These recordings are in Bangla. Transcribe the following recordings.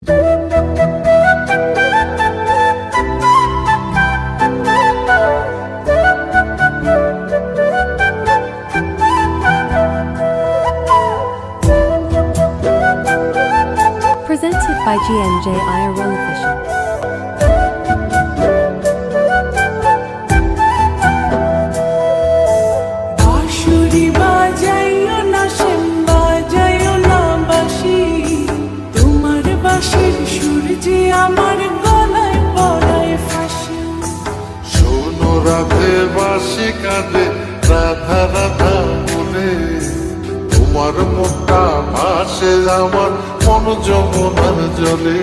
Presented by GMJ IRL Official. Radhe বাসি কাঁদে, রাধা রাধা বলে তোমার মুখটা ভাসে আমার মন যমুনার জলে।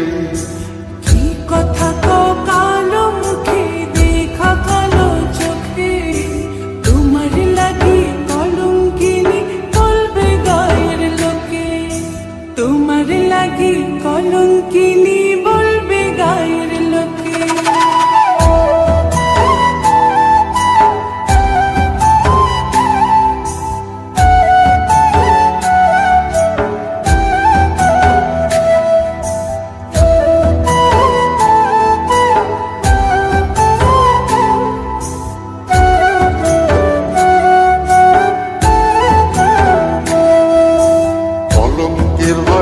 কি কথা কো কালো মুখে, দেখা কালো চোখে। তোমার লাগি কলঙ্কিনি বলবে গায়ের লোকে। তোমার লাগি কলঙ্কিনি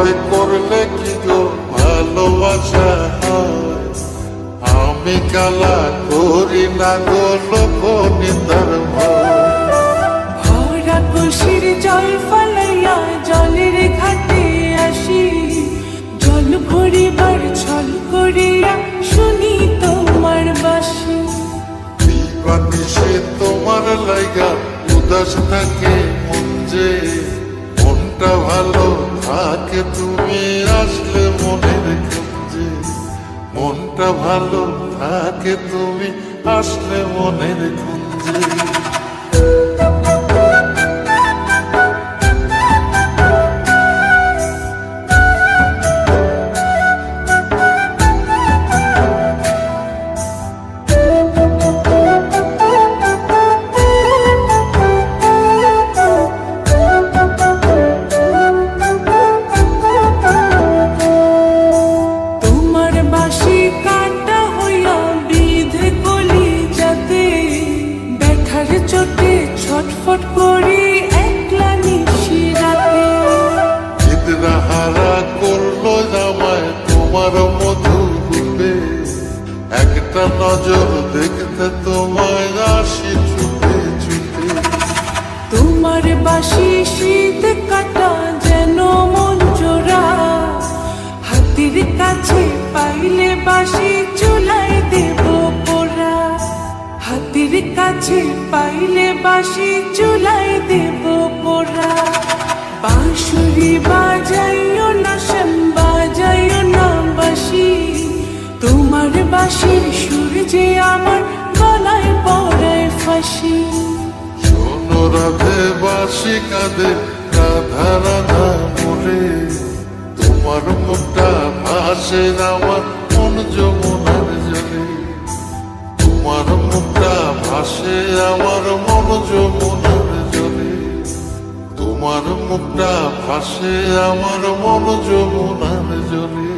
ভয় করলে কি গো ভালোবাসা আমি কালা করি না গো লোক নিন্দার ভয় ভরা খুশির জল ফলাইয়া জলের ঘাটে আসি। জল ভরিবার ছল করিয়া শুনি তোমার বাসি। সে তোমার লাইগা উদাস থাকে মন যে মনটা ভালো থাকে তুমি আসলে মনের কেন্দ্রে মনটা ভালো থাকে তুমি আসলে মনের খুঁজে হারা করল জামায় তোমার মধু রূপে একটা নজর দেখতে তোমায় আসি ছুটে ছুটে তোমার বাসি শীত কাটা যেন মন জোড়া। হাতির কাছে পাইলে বাসি চুলাই দেব পোড়া। হাতির কাছে পাইলে বাসি চুলাই দেব পোড়া। বাঁশুরি বাজাইও বাসির সুর যে আমার গলায় ফাঁসি। শোনো রাধে বাসি রাধা মনে। তোমার মুখটা ভাসে আমার মন যমুনার জলে। তোমার মুখটা ভাসে, আমার মন যমুনার জলে। তোমার মুখটা ভাসে, আমার মন যমুনার জলে।